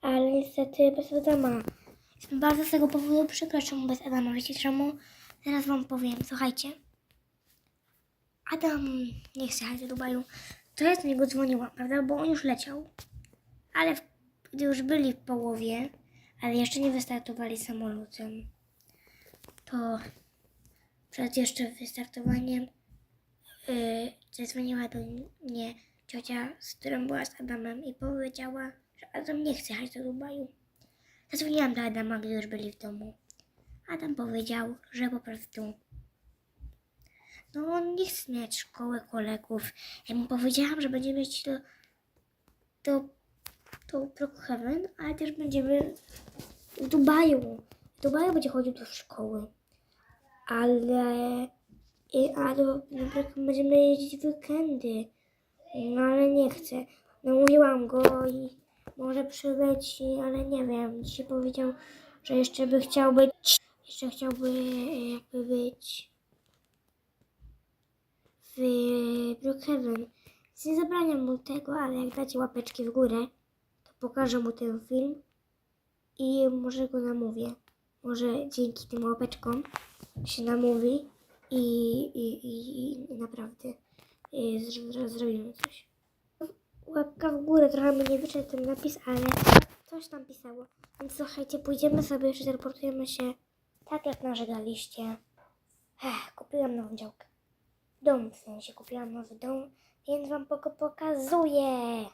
Ale niestety bez Adama. Jestem bardzo z tego powodu przykro, czemu bez Adama. Wiecie czemu? Zaraz wam powiem. Słuchajcie. Adam nie chce jechać do Dubaju. To ja do niego dzwoniłam, prawda? Bo on już leciał. Ale gdy już byli w połowie, ale jeszcze nie wystartowali samolotem, to przed jeszcze wystartowaniem yy, zadzwoniła do mnie ciocia, z którą była z Adamem i powiedziała, że Adam nie chce jechać do Dubaju. Zadzwoniłam do Adama, gdy już byli w domu. Adam powiedział, że po prostu no on nie chce mieć szkoły kolegów. Ja mu powiedziałam, że będziemy iść do, do, do Brookhaven, ale też będziemy w Dubaju. W Dubaju będzie chodził do szkoły. Ale, i, a do, do Brookhaven będziemy jeździć w weekendy. No ale nie chcę. Namówiłam go i może przyleci, ale nie wiem. Dzisiaj powiedział, że jeszcze by chciał być, jeszcze chciałby jakby być w Brookhaven. Nie zabraniam mu tego, ale jak dacie łapeczki w górę, to pokażę mu ten film i może go namówię. Może dzięki tym łapeczkom się namówi i, i, i, i naprawdę zro- zrobimy coś. Łapka w górę, trochę mi nie wyszedł ten napis, ale coś tam pisało. Więc słuchajcie, pójdziemy sobie, jeszcze teleportujemy się tak jak narzekaliście. Ech, kupiłam nową działkę dom, w sensie kupiłam nowy dom, więc wam go pokazuję.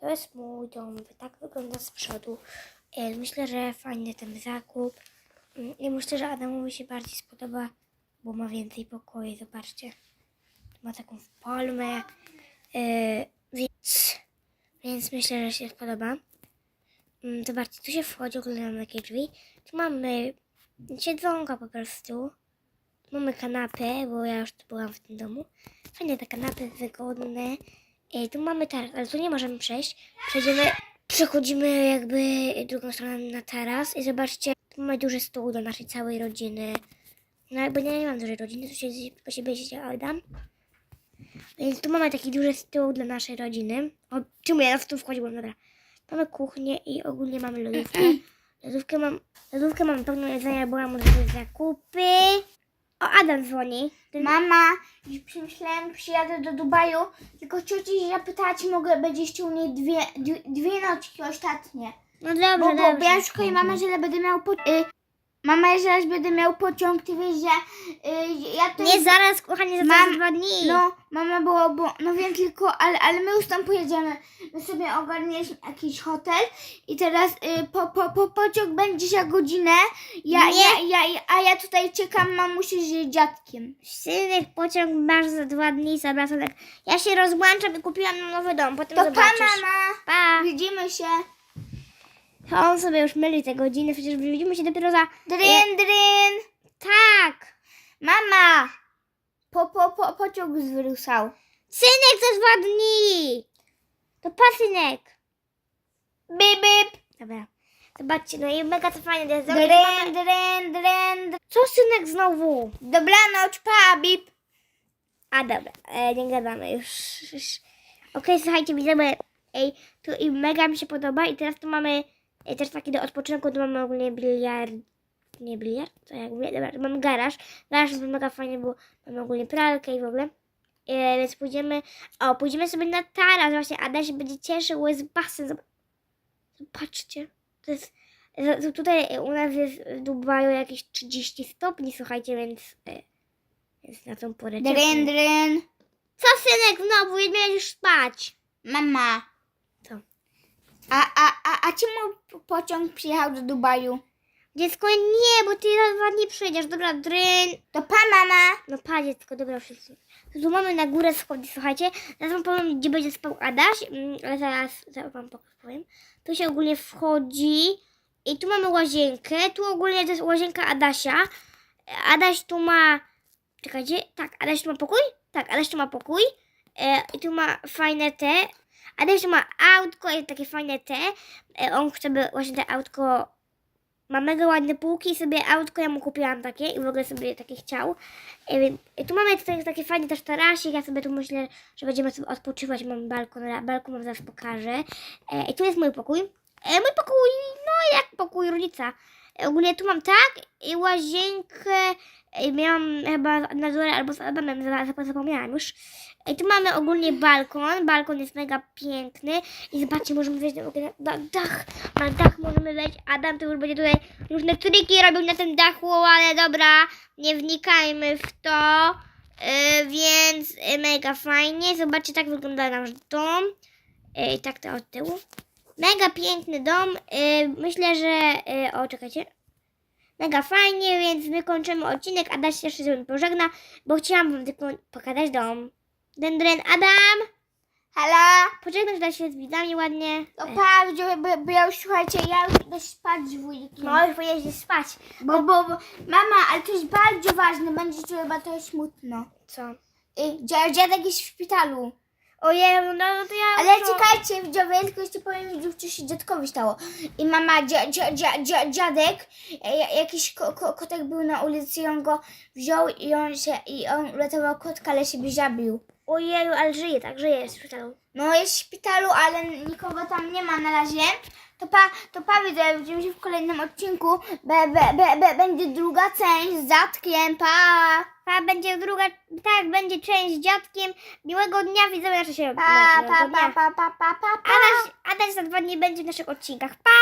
To jest mój dom, tak wygląda z przodu. E, Myślę, że fajny ten zakup. Mm, I myślę, że Adamowi się bardziej spodoba, bo ma więcej pokoi, zobaczcie. Ma taką palmę, e, więc, więc myślę, że się spodoba. Mm, Zobaczcie, tu się wchodzi, oglądamy jakie drzwi. Tu mamy siedzonka po prostu. Mamy kanapę, bo ja już tu byłam w tym domu. Fajne te kanapy, wygodne. E, tu mamy taras, ale tu nie możemy przejść. Przejdziemy, przechodzimy jakby drugą stronę na taras i zobaczcie, tu mamy duży stół dla naszej całej rodziny. No jakby nie, nie mam dużej rodziny, tu się po siebie się Adam. Więc tu mamy taki duży stół dla naszej rodziny. O, czemu ja na stół wchodziłam, dobra. Mamy kuchnię i ogólnie mamy lodówkę. Lodówkę mam, lodówkę mam pełną jedzenia, byłam od zakupy. O, Adam dzwoni. Mama, już przemyślałem, przyjadę do Dubaju, tylko cioci zapytała, czy mogę będzie jeszcze u niej dwie, dwie, dwie nocki ostatnie. No dobrze, Bo, bo, dobrze. bo ja szukaj mama, że będę miał po, y, Mama, zaraz będę miał pociąg, ty wiesz, że y, ja to Nie zaraz, kochanie, za Mam- Mam... dwa dni. No, mama było, bo, no wiem tylko, ale, ale my już tam pojedziemy. My sobie ogarnieliśmy jakiś hotel i teraz y, po, po, po pociąg będzie za godzinę, ja, Nie. ja, ja, a ja tutaj czekam mamusi z dziadkiem. Synek, pociąg masz za dwa dni, zabracam. Ja się rozłączam i kupiłam nam nowy dom, potem To pa, zobaczysz. mama! Pa. Widzimy się. A On sobie już myli te godziny, przecież widzimy się dopiero za... Dryn, dryn! Tak. Mama! Po, po, po, pociąg zwrócał. Synek, za dwa dni. To pa, synek. Bip, bip! Dobra. Zobaczcie, no i mega to fajne. jest. Dryn, dryn, dryn, dryn. Co, synek, znowu? Dobranoc, pa, bip! A dobra, e, nie gadamy już. już. Okej, słuchajcie, widzimy. Ej, tu i mega mi się podoba i teraz tu mamy e, też taki do odpoczynku, tu mamy ogólnie biliard. Nie biliard? To jak mówię, dobra, tu mamy garaż. Garaż jest mega fajny, bo mamy ogólnie pralkę i w ogóle. E, więc pójdziemy, o, pójdziemy sobie na taras, właśnie Ada się będzie cieszył, bo jest basen. Zob- Zobaczcie, to jest, z- tutaj u nas jest w Dubaju jakieś 30 stopni, słuchajcie, więc, e, więc na tą porę Dryn, dryn. Co synek znowu? Miałeś już spać. Mama. Co? A, a, a, a czemu po- pociąg przyjechał do Dubaju? Dziecko, nie, bo ty za dwa dni przyjdziesz. Dobra, dryn. To pa, mama. No pa, dziecko, dobra, wszyscy. Tu mamy na górę schody, słuchajcie. Zaraz wam powiem, gdzie będzie spał Adaś, mm, ale zaraz, zaraz wam powiem. Tu się ogólnie wchodzi i tu mamy łazienkę. Tu ogólnie to jest łazienka Adasia. Adaś tu ma... Czekajcie, tak, Adaś tu ma pokój? Tak, Adaś tu ma pokój. E, I tu ma fajne te. Adaś tu ma autko i takie fajne te. E, on chce, by właśnie te autko Ma mega ładne półki i sobie autko ja mu kupiłam takie i w ogóle sobie takie chciał. E, i tu mamy tutaj taki fajny też tarasik, ja sobie tu myślę, że będziemy sobie odpoczywać. Mam balkon, balkon wam zaraz pokażę. E, I tu jest mój pokój. E, mój pokój, no jak pokój rodzica. E, ogólnie tu mam tak i łazienkę e, miałam chyba na dole albo z Adamem, za- za- zapomniałam już. I tu mamy ogólnie balkon. Balkon jest mega piękny. I zobaczcie, możemy wejść na, na dach. Na dach możemy wejść. Adam to już będzie tutaj różne triki robił na tym dachu, ale dobra, nie wnikajmy w to. Yy, więc yy, mega fajnie. Zobaczcie, tak wygląda nasz dom. Yy, tak to od tyłu. Mega piękny dom. Yy, myślę, że. Yy, o, czekajcie. Mega fajnie, więc my kończymy odcinek. Adaś się jeszcze z nami pożegna, bo chciałam wam tylko pokazać dom. Dendren, Adam! Halo? Pożegnaj się z widzami ładnie. Widzowie, bo, bo ja już słuchajcie, ja już idę spać z wujkiem. No, już pojedziesz spać. Bo, bo, bo, mama, ale to jest bardzo ważne, będzie ci chyba to smutno. Co? Y, dzia- dziadek jest w szpitalu. Ojej, no, no to ja... Ale no, czekajcie, widzowie, tylko jeszcze powiem, co się dziadkowi stało. I mama, dzia, dzia, dzia, dzia, dziadek, e, ja- jakiś ko, ko, kotek był na ulicy i on go wziął i on się, i on uratował kotka, ale siebie zabił. Ojeju, ale żyje, tak, żyje jest w szpitalu. No jest w szpitalu, ale nikogo tam nie ma na razie. To pa, to pa widzę, widzimy się w kolejnym odcinku. Be, be, be, be, będzie druga część z zatkiem, pa! A będzie druga, tak, będzie część z dziadkiem. Miłego dnia, widzowie, nasze się... Pa, pa, pa, pa, pa, pa, pa, pa. Adaś, Adaś za dwa dni będzie w naszych odcinkach. Pa!